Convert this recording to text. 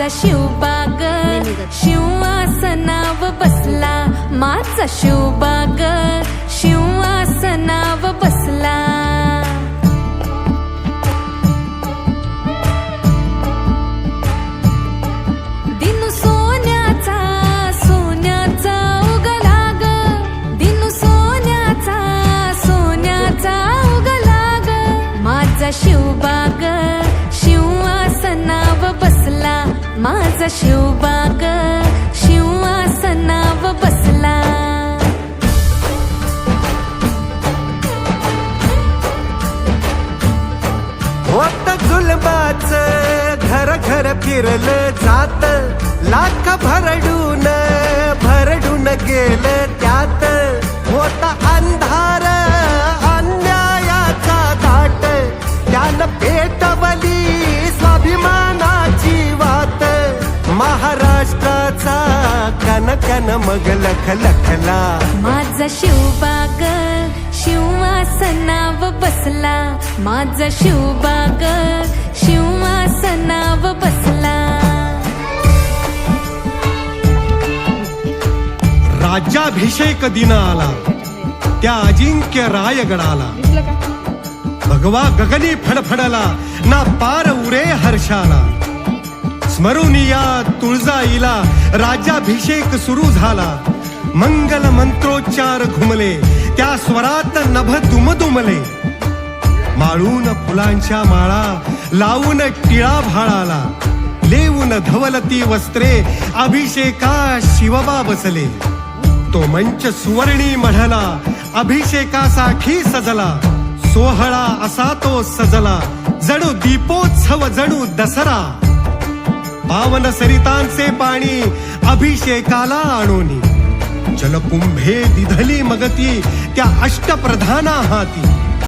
माझा शिवबाग शिवासनाव बसला माझा शिवबाग शिवासनाव बसला. दिनू सोन्याचा सोन्याचा उगला ग दिनू सोन्याचा सोन्याचा उगला ग माझा माझा शिवबाग शिवासनाव बसला. जुलबाच घर घर फिरलं जात. लाख भरडून भरडून गेलं त्यात. होता अंधार अन्यायाचा दाट त्यानं कन मग लख लखला. माझा शिवबाग शिवासनाव बसला. माझा शिवबाग शिवासनाव बसला. राज्याभिषेक दिन आला त्या अजिंक्य रायगडाला. भगवा गगनी फडफडला ना पार उरे हर्षाला. स्मरून या तुळजाईला राजाभिषेक सुरू झाला. मंगल मंत्रोच्चार घुमले. त्या स्वरात नभ दुमदुमले. माळून फुलांच्या माळा लावून टिळा भाळाला. लेवून धवलती वस्त्रे अभिषेका शिवबा बसले. तो मंच सुवर्णी मढला अभिषेकासाठी सजला. सोहळा असा तो सजला. जणू दीपोत्सव जणू दसरा. पावन सरितांचे पाणी अभिषेकाला आणोनी. जलकुंभे दिधली मगती त्या अष्टप्रधाना हाती.